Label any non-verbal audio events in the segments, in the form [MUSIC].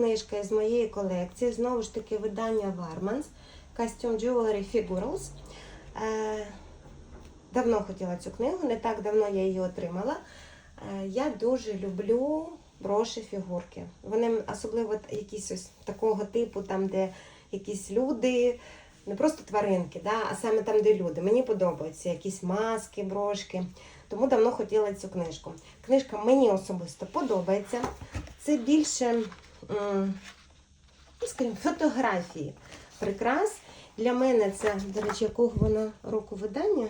Книжка із моєї колекції, знову ж таки, видання Warmans, Costume Jewelry Figurals. Е, давно хотіла цю книгу, не так давно я її отримала. Е, я дуже люблю броші фігурки. Вони особливо якісь ось такого типу, там, де якісь люди, не просто тваринки, да, а саме там, де люди. Мені подобаються якісь маски, брошки. Тому давно хотіла цю книжку. Книжка мені особисто подобається. Це більше, скажімо, фотографії прикрас. Для мене це, до речі, якого вона року видання?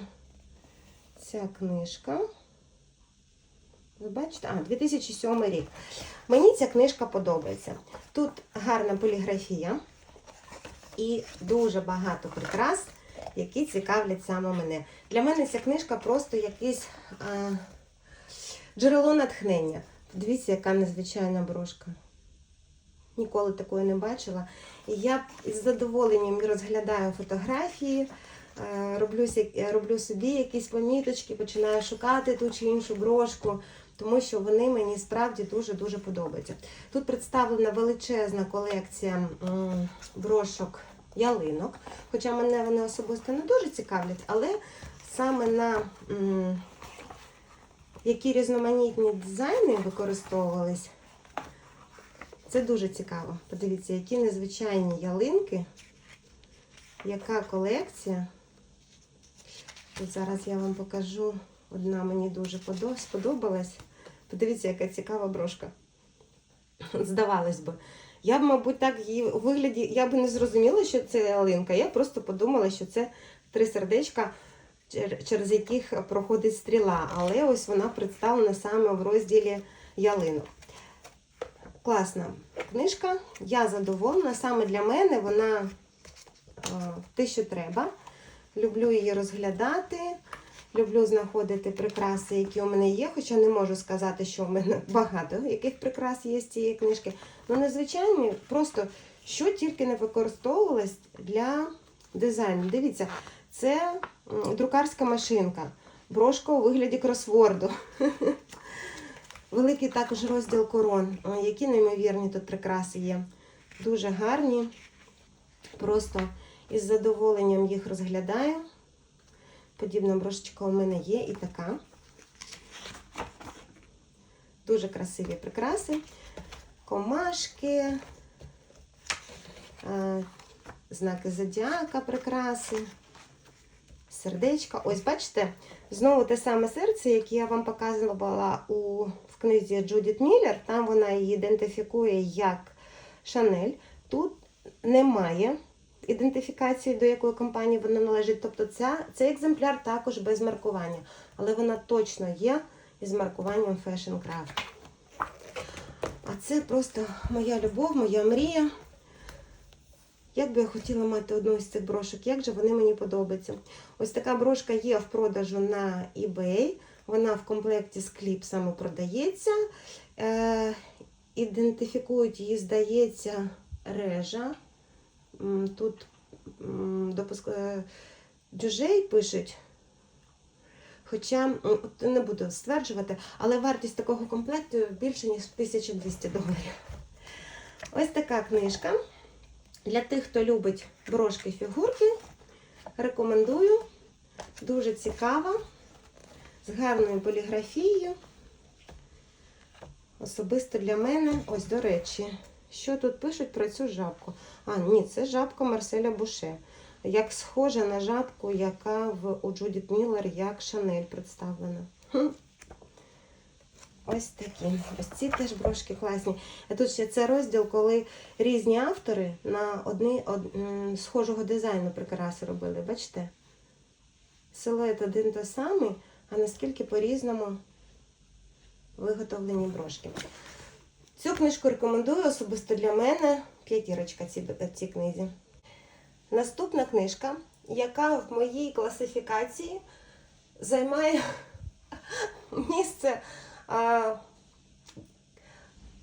Ця книжка. Ви бачите? А, 2007 рік. Мені ця книжка подобається. Тут гарна поліграфія і дуже багато прикрас, які цікавлять саме мене. Для мене ця книжка просто якесь а, джерело натхнення. Подивіться, яка незвичайна брошка. Ніколи такої не бачила. І я із задоволенням розглядаю фотографії, е, роблю, роблю собі якісь поміточки, починаю шукати ту чи іншу брошку, тому що вони мені справді дуже-дуже подобаються. Тут представлена величезна колекція брошок ялинок, хоча мене вони особисто не дуже цікавлять, але саме на які різноманітні дизайни використовувались, це дуже цікаво. Подивіться, які незвичайні ялинки, яка колекція. Тут зараз я вам покажу. Одна мені дуже сподобалась. Подивіться, яка цікава брошка. [CLEARS THROAT] Здавалось би. Я б, мабуть, так її у вигляді, я б не зрозуміла, що це ялинка. Я просто подумала, що це три сердечка, через яких проходить стріла. Але ось вона представлена саме в розділі ялинок. Класна книжка, я задоволена. Саме для мене вона е, те, що треба. Люблю її розглядати. Люблю знаходити прикраси, які у мене є, хоча не можу сказати, що в мене [LAUGHS] багато яких прикрас є з цієї книжки. Ну, незвичайні, просто що тільки не використовувалось для дизайну. Дивіться, це друкарська машинка, брошка у вигляді кросворду. [LAUGHS] Великий також розділ корон. Які неймовірні тут прикраси є. Дуже гарні. Просто із задоволенням їх розглядаю. Подібна брошечка у мене є і така. Дуже красиві прикраси. Комашки, знаки зодіака прикраси, сердечка. Ось, бачите, знову те саме серце, яке я вам показувала у, книзі Джудіт Міллер. Там вона її ідентифікує як Шанель. Тут немає ідентифікації, до якої компанії вона належить. Тобто ця, цей екземпляр також без маркування, але вона точно є із маркуванням Fashion Craft. А це просто моя любов, моя мрія. Як би я хотіла мати одну з цих брошок, як же вони мені подобаються. Ось така брошка є в продажу на eBay. Вона в комплекті з кліпсами продається. Е, ідентифікують її, здається, режа. Тут допуск... е, дюжей пишуть. Хоча не буду стверджувати, але вартість такого комплекту більше, ніж 1200 доларів. Ось така книжка. Для тих, хто любить брошки фігурки, рекомендую. Дуже цікава, з гарною поліграфією. Особисто для мене, ось до речі, що тут пишуть про цю жабку? А, ні, це жабка Марселя Буше. Як схожа на жабку, яка в у Джудіт Міллер як Шанель представлена. Ось такі. Ось ці теж брошки класні. А тут ще це розділ, коли різні автори на одні од, схожого дизайну прикраси робили. Бачите? Силует один той самий, а наскільки по-різному виготовлені брошки. Цю книжку рекомендую особисто для мене. П'ятірочка цій, книзі. Наступна книжка, яка в моїй класифікації займає [LAUGHS] місце. А,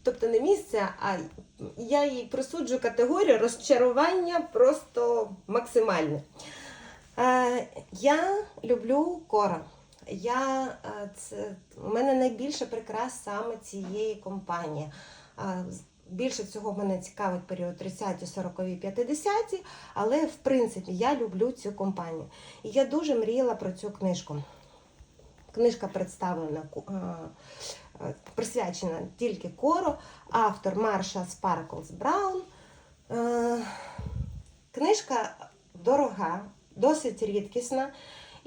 тобто не місце, а я їй присуджу категорію розчарування просто максимальне. Е, я люблю кора. Я, е, це, у мене найбільше прикрас саме цієї компанії. Більше всього мене цікавить період 30-ті, 40-ві, 50-ті, але в принципі я люблю цю компанію. І я дуже мріяла про цю книжку. Книжка представлена е, е, присвячена тільки кору, автор Марша Спарклс Браун. Книжка дорога, досить рідкісна.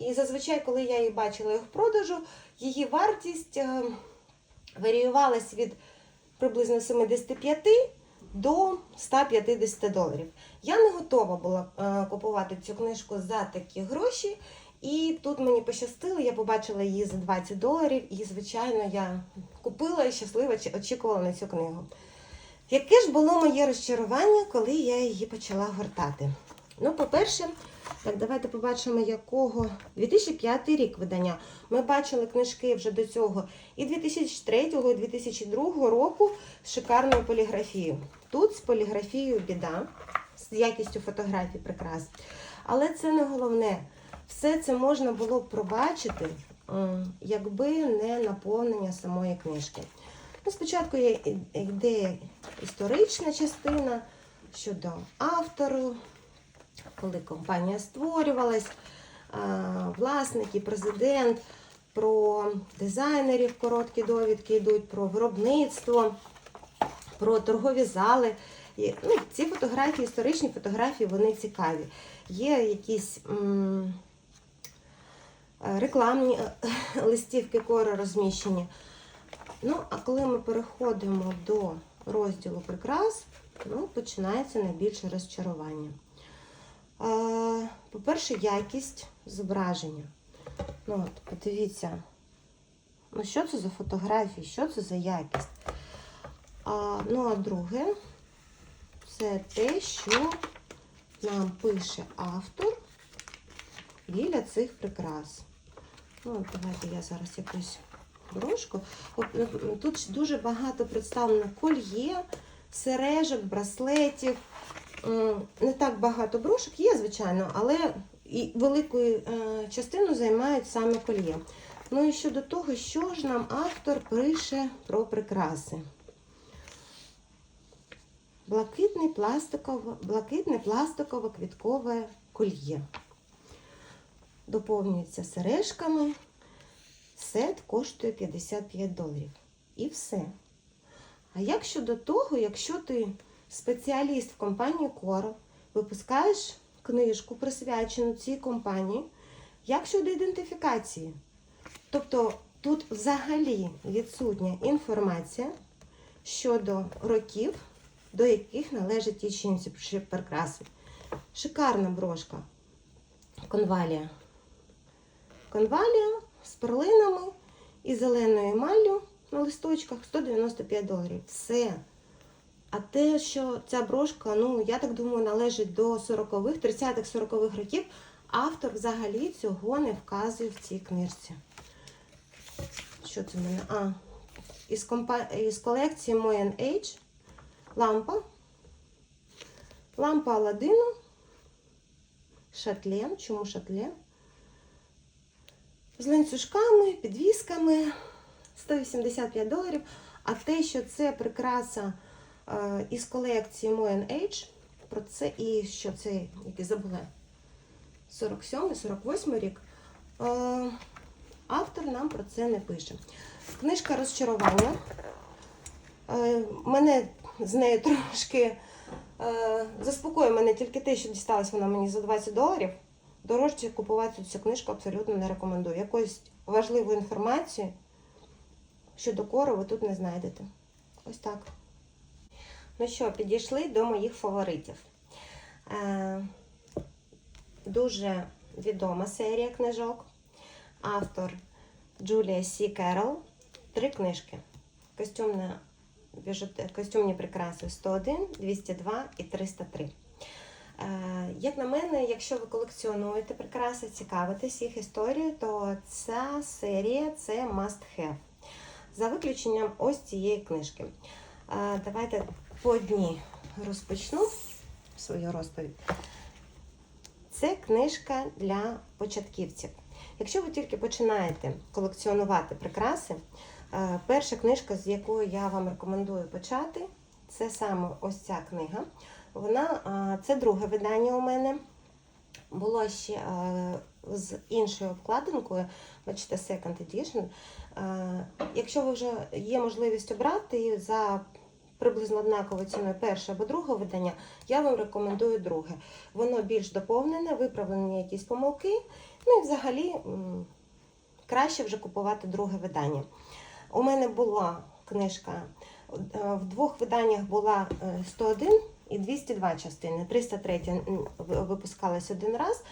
І зазвичай, коли я її бачила в продажу, її вартість е, варіювалась від приблизно 75 до 150 доларів. Я не готова була е, купувати цю книжку за такі гроші. І тут мені пощастило, я побачила її за 20 доларів, і, звичайно, я купила і щасливо очікувала на цю книгу. Яке ж було моє розчарування, коли я її почала гортати? Ну, по-перше, так, давайте побачимо, якого 2005 рік видання. Ми бачили книжки вже до цього і 2003, і 2002 року з шикарною поліграфією. Тут з поліграфією біда, з якістю фотографій прикрас. Але це не головне. Все це можна було б пробачити, якби не наповнення самої книжки. Ну, спочатку є йде історична частина щодо автору, коли компанія створювалась, власники, президент, про дизайнерів короткі довідки йдуть, про виробництво, про торгові зали. І, ну, ці фотографії, історичні фотографії, вони цікаві. Є якісь м, рекламні е, [LAUGHS] листівки кори розміщені. Ну, а коли ми переходимо до розділу прикрас, ну, починається найбільше розчарування. Е, По-перше, якість зображення. Ну, от, подивіться, ну що це за фотографії, що це за якість. А, ну, а друге, це те, що нам пише автор біля цих прикрас. Ну, от давайте я зараз якусь. Ну, Тут дуже багато представлено кольє, сережок, браслетів. Не так багато брошок є, звичайно, але і велику е, частину займають саме кольє. Ну і щодо того, що ж нам автор пише про прикраси. Блакитний пластикове, блакитне пластикове квіткове кольє. Доповнюється сережками. Сет коштує 55 доларів. І все. А як щодо того, якщо ти спеціаліст в компанії Коро, випускаєш книжку, присвячену цій компанії, як щодо ідентифікації? Тобто тут взагалі відсутня інформація щодо років, до яких належать ті чи інші прикраси. Шикарна брошка. Конвалія. Конвалія з перлинами і зеленою емаллю на листочках 195 доларів. Все. А те, що ця брошка, ну, я так думаю, належить до 40-х, 30-х, 40-х років, автор взагалі цього не вказує в цій книжці. Що це в мене? А, із, компа... із колекції Moyen Age лампа. Лампа Аладдину. Шатлен. Чому шатлен? З ланцюжками, підвісками 185 доларів. А те, що це прикраса із колекції Moyen Age, про це і що це, який забула, 47-48 рік, е, автор нам про це не пише. Книжка розчарування. Е, мене з нею трошки е, заспокоює мене тільки те, що дісталась вона мені за 20 доларів. Дорожче купувати цю книжку абсолютно не рекомендую. Якоїсь важливої інформації щодо кору ви тут не знайдете. Ось так. Ну що, підійшли до моїх фаворитів. Е, дуже відома серія книжок. Автор Джулія Сі Керол. Три книжки. Костюмна, костюмні прикраси 101, 202 і 303. Е, Як на мене, якщо ви колекціонуєте прикраси, цікавитесь їх історією, то ця серія це must have. За виключенням ось цієї книжки. Е, Давайте по одній розпочну свою розповідь. Це книжка для початківців. Якщо ви тільки починаєте колекціонувати прикраси, е, перша книжка, з якої я вам рекомендую почати, це саме ось ця книга. Вона, це друге видання у мене. Було ще е, з іншою обкладинкою, бачите, Second Edition. Е, Якщо ви вже є можливість обрати за приблизно однаковою ціною перше або друге видання, я вам рекомендую друге. Воно більш доповнене, виправлені якісь помилки. Ну і взагалі краще вже купувати друге видання. У мене була книжка е, в двох виданнях була е, 101 і 202 частини. 303 м, випускалась один раз.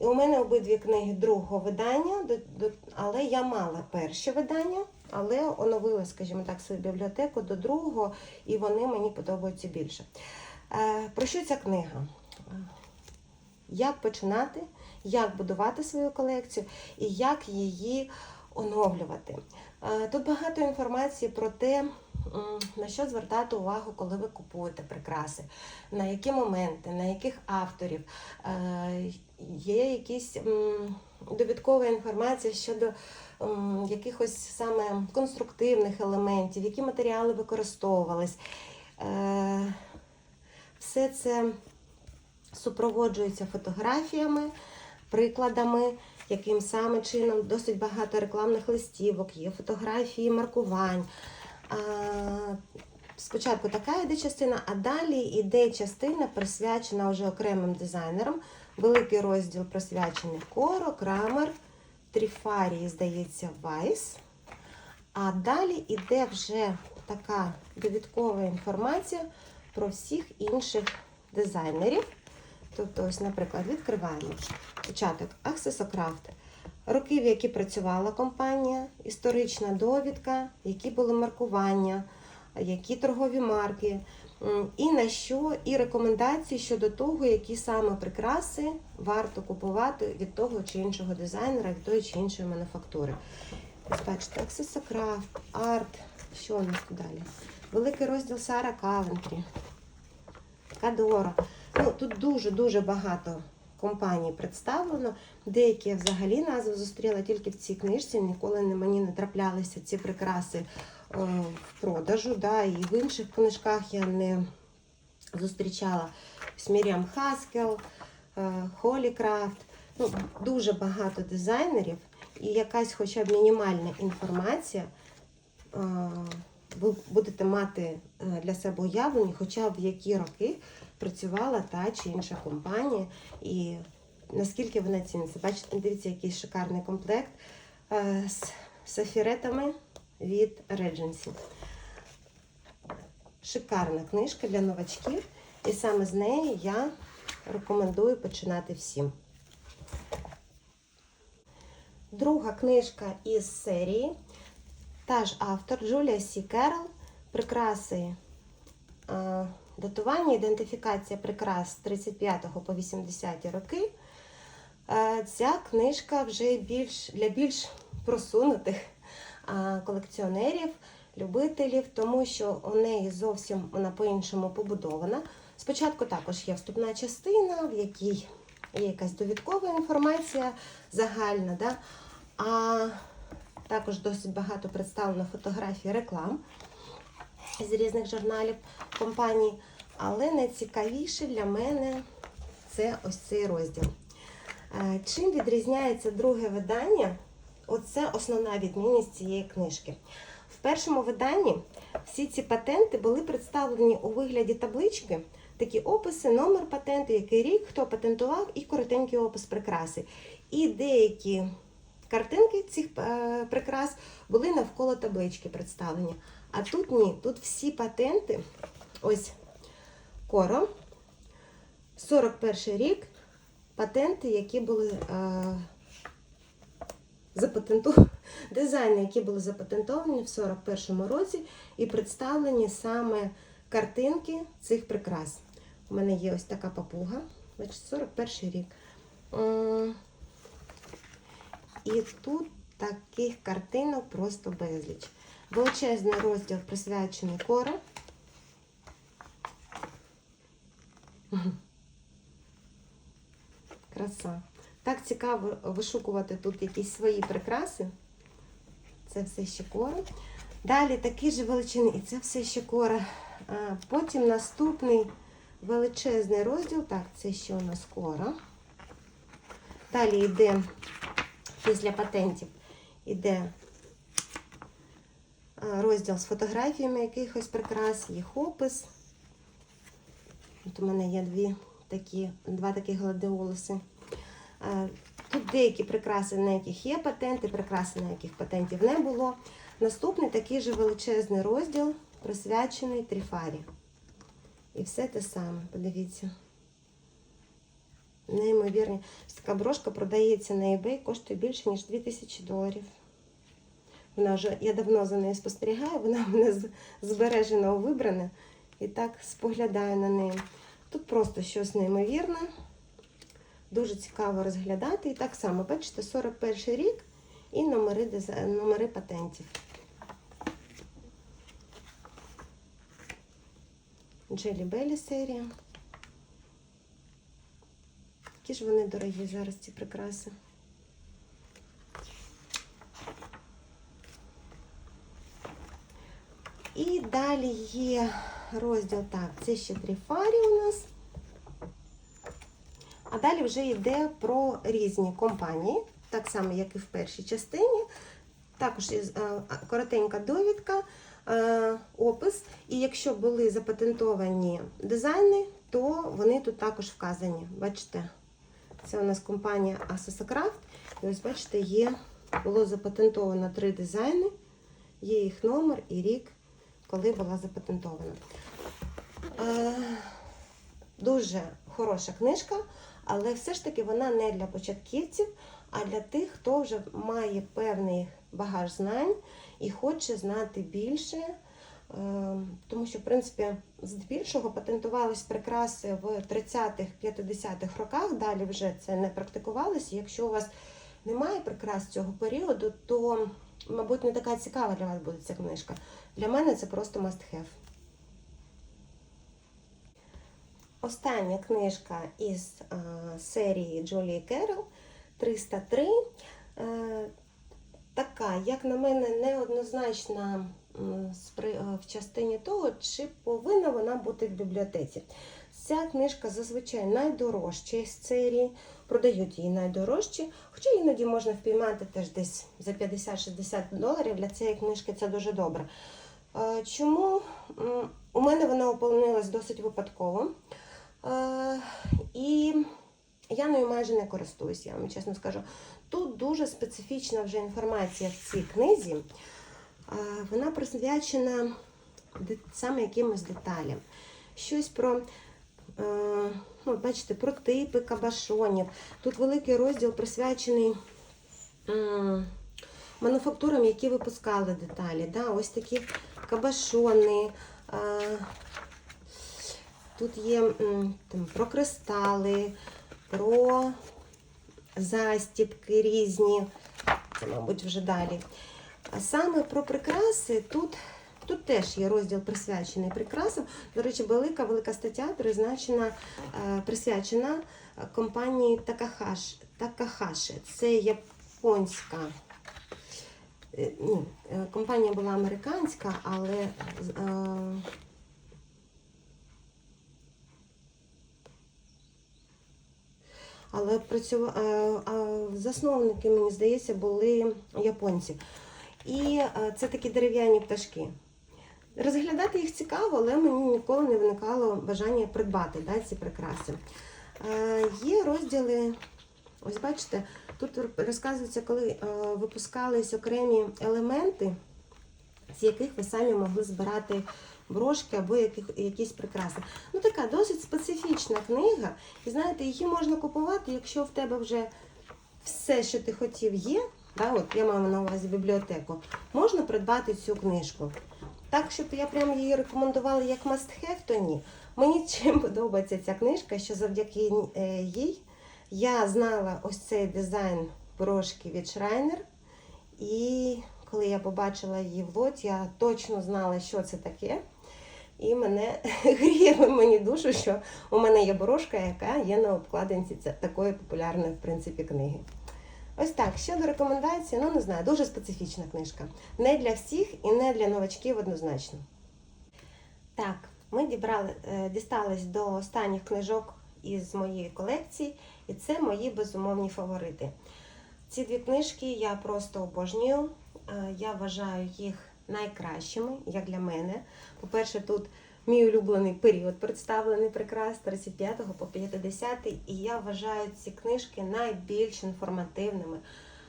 І у мене обидві книги другого видання, але я мала перше видання, але оновила, скажімо так, свою бібліотеку до другого, і вони мені подобаються більше. Е, Про що ця книга? Як починати, як будувати свою колекцію і як її оновлювати. Е, Тут багато інформації про те, на що звертати увагу, коли ви купуєте прикраси, на які моменти, на яких авторів. Е, Є якісь довідкова інформація щодо якихось саме конструктивних елементів, які матеріали використовувались. Е, Все це супроводжується фотографіями, прикладами, яким саме чином досить багато рекламних листівок, є фотографії маркувань. Спочатку така йде частина, а далі йде частина, присвячена вже окремим дизайнерам. Великий розділ присвячений Коро, Крамер, Тріфарії, здається, Вайс. А далі йде вже така довідкова інформація про всіх інших дизайнерів. Тобто, ось, наприклад, відкриваємо початок Accessocraft, роки, в які працювала компанія, історична довідка, які були маркування, які торгові марки, і на що, і рекомендації щодо того, які саме прикраси варто купувати від того чи іншого дизайнера, від тої чи іншої мануфактури. Бачите, Accessocraft, Art, що у нас тут далі? Великий розділ Сара Кавентрі. Кадора. Ну, тут дуже-дуже багато компаній представлено. Деякі я взагалі назву зустріла тільки в цій книжці. Ніколи не мені не траплялися ці прикраси в продажу. Да, і в інших книжках я не зустрічала Ось Міріам Хаскел, е, Холікрафт. Ну, дуже багато дизайнерів і якась хоча б мінімальна інформація. е, Ви будете мати е, для себе уявлення, хоча б в які роки працювала та чи інша компанія, і наскільки вона ціниться. Бачите, дивіться, який шикарний комплект е, з сафіретами від Regency. Шикарна книжка для новачків, і саме з неї я рекомендую починати всім. Друга книжка із серії. Та ж автор Джулія Сі Керол. Прикраси датування, ідентифікація прикрас з 35 по 80 роки. Е, Ця книжка вже більш для більш просунутих колекціонерів, любителів, тому що у неї зовсім вона по-іншому побудована. Спочатку також є вступна частина, в якій є якась довідкова інформація загальна. Да? А також досить багато представлено фотографій реклам з різних журналів компаній. Але найцікавіше для мене це ось цей розділ. Е, Чим відрізняється друге видання? Оце основна відмінність цієї книжки. В першому виданні всі ці патенти були представлені у вигляді таблички, такі описи, номер патенту, який рік, хто патентував, і коротенький опис прикраси. І деякі картинки цих е, прикрас були навколо таблички представлені. А тут ні, тут всі патенти, ось коро, 41 рік, патенти, які були запатентовані, [LAUGHS] дизайни, які були запатентовані в 41-му році, і представлені саме картинки цих прикрас. У мене є ось така папуга, значить 41 рік. І тут таких картинок просто безліч. Величезний розділ присвячений коро. Краса. Так цікаво вишукувати тут якісь свої прикраси. Це все ще кора. Далі такий же величини, і це все ще кора. А, Потім наступний величезний розділ. Так, це ще у нас скоро. Далі йде після патентів іде розділ з фотографіями якихось прикрас, їх опис. От у мене є дві такі, два такі гладіолуси. А, Тут деякі прикраси, на яких є патенти, прикраси, на яких патентів не було. Наступний такий же величезний розділ, присвячений тріфарі. І все те саме, подивіться. Неймовірні. Така брошка продається на eBay, коштує більше, ніж 2000 доларів. Вона вже, я давно за нею спостерігаю, вона в мене збережена у вибране. І так споглядаю на неї. Тут просто щось неймовірне. Дуже цікаво розглядати. І так само, бачите, 41 рік і номери, номери патентів. Джелі Белі серія. Які ж вони дорогі зараз, ці прикраси. І далі є розділ, так, це ще тріфарі у нас. А далі вже йде про різні компанії, так само, як і в першій частині. Також е, коротенька довідка, е, опис. І якщо були запатентовані дизайни, то вони тут також вказані. Бачите, це у нас компанія Asosacraft. І ось бачите, є, було запатентовано три дизайни, є їх номер і рік, коли була запатентована. Е, Дуже хороша книжка, але все ж таки вона не для початківців, а для тих, хто вже має певний багаж знань і хоче знати більше. Е, Тому що, в принципі, здебільшого патентувались прикраси в 30-х, 50-х роках, далі вже це не практикувалося. Якщо у вас немає прикрас цього періоду, то, мабуть, не така цікава для вас буде ця книжка. Для мене це просто must have. Остання книжка із е, серії Джолії Керол 303. Е, така, як на мене, неоднозначна е, в частині того, чи повинна вона бути в бібліотеці. Ця книжка зазвичай найдорожча із серії, продають її найдорожчі, хоча іноді можна впіймати теж десь за 50-60 доларів. Для цієї книжки це дуже добре. Чому у мене вона опинилась досить випадково? Е, І я нею майже не користуюсь, я вам чесно скажу. Тут дуже специфічна вже інформація в цій книзі. Е, Вона присвячена саме якимось деталям. Щось про, е, ну, бачите, про типи кабашонів. Тут великий розділ присвячений мануфактурам, які випускали деталі. Да? Ось такі кабашони. Тут є там, про кристали, про застіпки різні. Це, мабуть, вже далі. А саме про прикраси тут, тут теж є розділ присвячений прикрасам. До речі, велика велика стаття призначена, е, присвячена компанії Такахаш, Такахаші. Це японська. е, Ні, е, компанія була американська, але е, але працюва... е, засновники, мені здається, були японці. І е, це такі дерев'яні пташки. Розглядати їх цікаво, але мені ніколи не виникало бажання придбати да, ці прикраси. Е, Є розділи, ось бачите, тут розказується, коли випускались окремі елементи, з яких ви самі могли збирати брошки або якісь прикраси. Ну, така досить специфічна книга. І знаєте, її можна купувати, якщо в тебе вже все, що ти хотів, є. Да, от я маю на увазі бібліотеку, можна придбати цю книжку. Так, щоб я прямо її рекомендувала як must have, то ні. Мені чим подобається ця книжка, що завдяки е, їй я знала ось цей дизайн брошки від Шрайнер. І коли я побачила її в лоті, я точно знала, що це таке. І мене [LAUGHS] гріє мені душу, що у мене є брошка, яка є на обкладинці такої популярної в принципі книги. Ось так, щодо рекомендацій, ну не знаю, дуже специфічна книжка. Не для всіх і не для новачків однозначно. Так, Ми дібрали, е, дістались до останніх книжок із моєї колекції, і це мої безумовні фаворити. Ці дві книжки я просто обожнюю. Е, Я вважаю їх найкращими, як для мене. По-перше, тут мій улюблений період представлений прикрас з 35 по 50, і я вважаю ці книжки найбільш інформативними,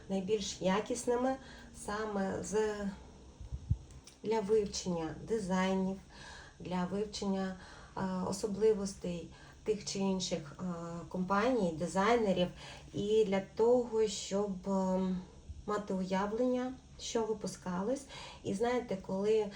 найбільш якісними саме з для вивчення дизайнів, для вивчення е, особливостей тих чи інших е, компаній, дизайнерів, і для того, щоб е, мати уявлення, що випускалось. І знаєте, коли е,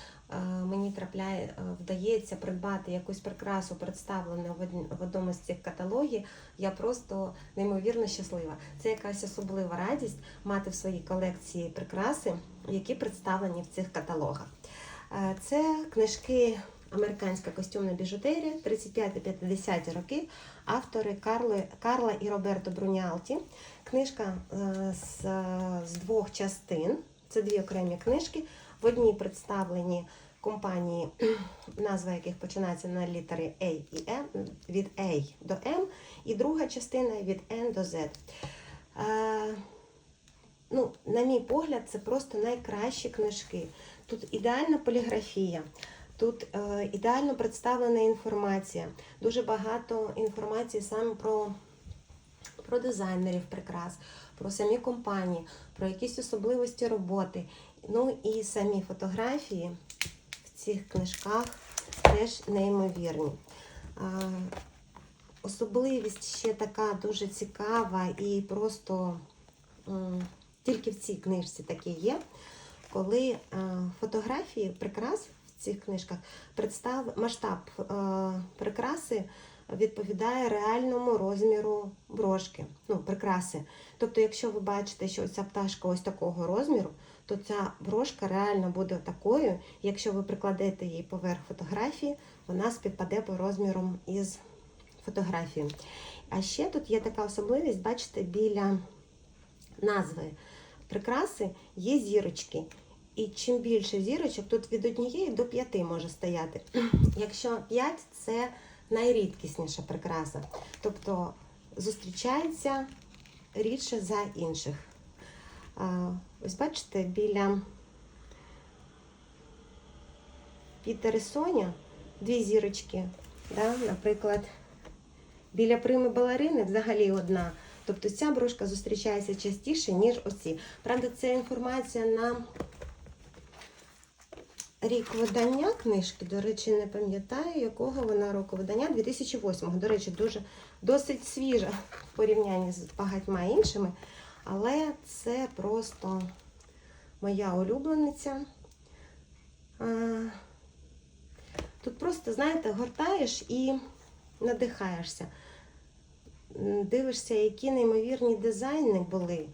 мені трапляє, е, вдається придбати якусь прикрасу, представлену в одному з цих каталогів, я просто неймовірно щаслива. Це якась особлива радість мати в своїй колекції прикраси, які представлені в цих каталогах. Е, Це книжки Американська костюмна біжутерія 35-50 роки, автори Карли, Карла і Роберто Бруніалті. Книжка з, з двох частин. Це дві окремі книжки. В одній представлені компанії, [CLEARS THROAT] назва яких починається на літери A і M, від A до M, і друга частина від N до Z. Е, ну, на мій погляд, це просто найкращі книжки. Тут ідеальна поліграфія, тут е, ідеально представлена інформація, дуже багато інформації саме про, про дизайнерів прикрас, про самі компанії, про якісь особливості роботи. Ну і самі фотографії в цих книжках теж неймовірні. Особливість ще така дуже цікава і просто тільки в цій книжці таке є, коли фотографії прикрас в цих книжках представ масштаб е, прикраси відповідає реальному розміру брошки, ну, прикраси. Тобто, якщо ви бачите, що ця пташка ось такого розміру, то ця брошка реально буде такою. Якщо ви прикладете її поверх фотографії, вона співпаде по розмірам із фотографією. А ще тут є така особливість, бачите, біля назви прикраси є зірочки. І чим більше зірочок, тут від однієї до п'яти може стояти. [CLEARS THROAT] Якщо п'ять це найрідкісніша прикраса. Тобто зустрічається рідше за інших. Ось бачите, біля Соня дві зірочки. Да? Наприклад, біля прими балерини взагалі одна. Тобто ця брошка зустрічається частіше, ніж оці. Правда, це інформація на рік видання книжки. До речі, не пам'ятаю, якого вона року видання 2008 До речі, дуже досить свіжа в порівнянні з багатьма іншими. Але це просто моя улюблениця. Тут просто, знаєте, гортаєш і надихаєшся. Дивишся, які неймовірні дизайни були,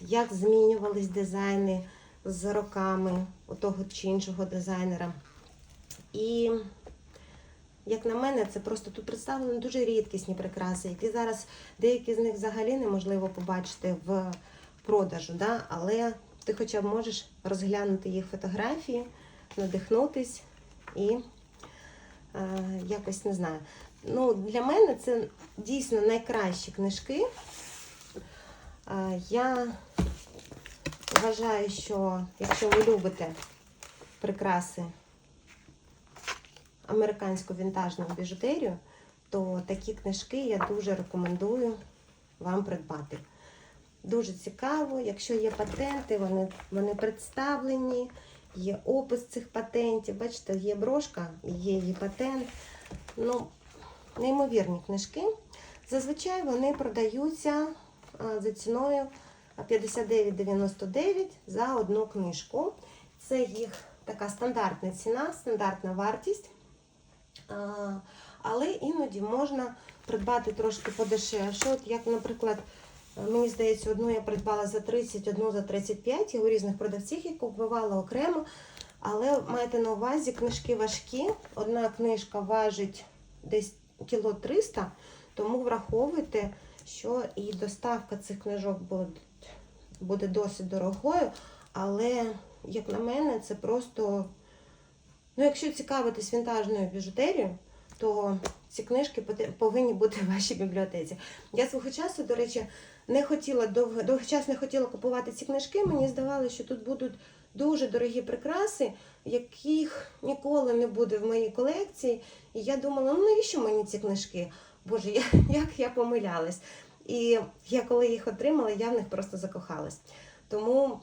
як змінювались дизайни з роками у того чи іншого дизайнера. І, як на мене, це просто тут представлені дуже рідкісні прикраси, які зараз деякі з них взагалі неможливо побачити в продажу. Да? Але ти хоча б можеш розглянути їх фотографії, надихнутись і е, якось не знаю. Ну, для мене це дійсно найкращі книжки. Е, Я вважаю, що якщо ви любите прикраси американську вінтажну біжутерію, то такі книжки я дуже рекомендую вам придбати. Дуже цікаво, якщо є патенти, вони, вони представлені, є опис цих патентів. Бачите, є брошка, є її патент. Ну, неймовірні книжки. Зазвичай вони продаються за ціною 59,99 за одну книжку. Це їх така стандартна ціна, стандартна вартість. Але іноді можна придбати трошки подешевше. От як, наприклад, мені здається, одну я придбала за 30, одну за 35, я у різних продавців їх купувала окремо. Але майте на увазі, книжки важкі. Одна книжка важить десь кіло 300, тому враховуйте, що і доставка цих книжок буде, буде досить дорогою. Але, як на мене, це просто Ну, якщо цікавитись вінтажною біжутерією, то ці книжки повинні бути в вашій бібліотеці. Я свого часу, до речі, не хотіла довго, довгий час не хотіла купувати ці книжки. Мені здавалося, що тут будуть дуже дорогі прикраси, яких ніколи не буде в моїй колекції. І я думала, ну навіщо мені ці книжки? Боже, я, як я помилялась. І я коли їх отримала, я в них просто закохалась. Тому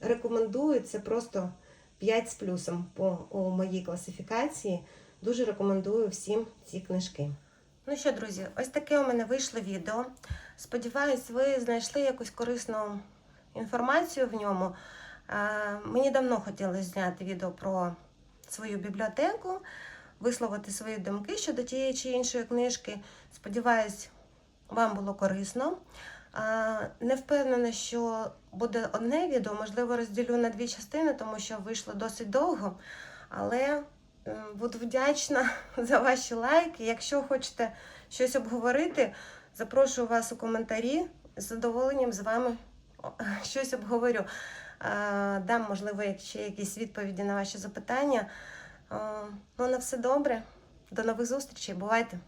рекомендую це просто 5 з плюсом по у моїй класифікації. Дуже рекомендую всім ці книжки. Ну що, друзі, ось таке у мене вийшло відео. Сподіваюсь, ви знайшли якусь корисну інформацію в ньому. Е, Мені давно хотілося зняти відео про свою бібліотеку, висловити свої думки щодо тієї чи іншої книжки. Сподіваюсь, вам було корисно. Не впевнена, що буде одне відео, можливо, розділю на дві частини, тому що вийшло досить довго. Але буду вдячна [LAUGHS] за ваші лайки. Якщо хочете щось обговорити, запрошую вас у коментарі. З задоволенням з вами [LAUGHS] щось обговорю. Дам, можливо, ще якісь відповіді на ваші запитання. Ну, на все добре. До нових зустрічей. Бувайте!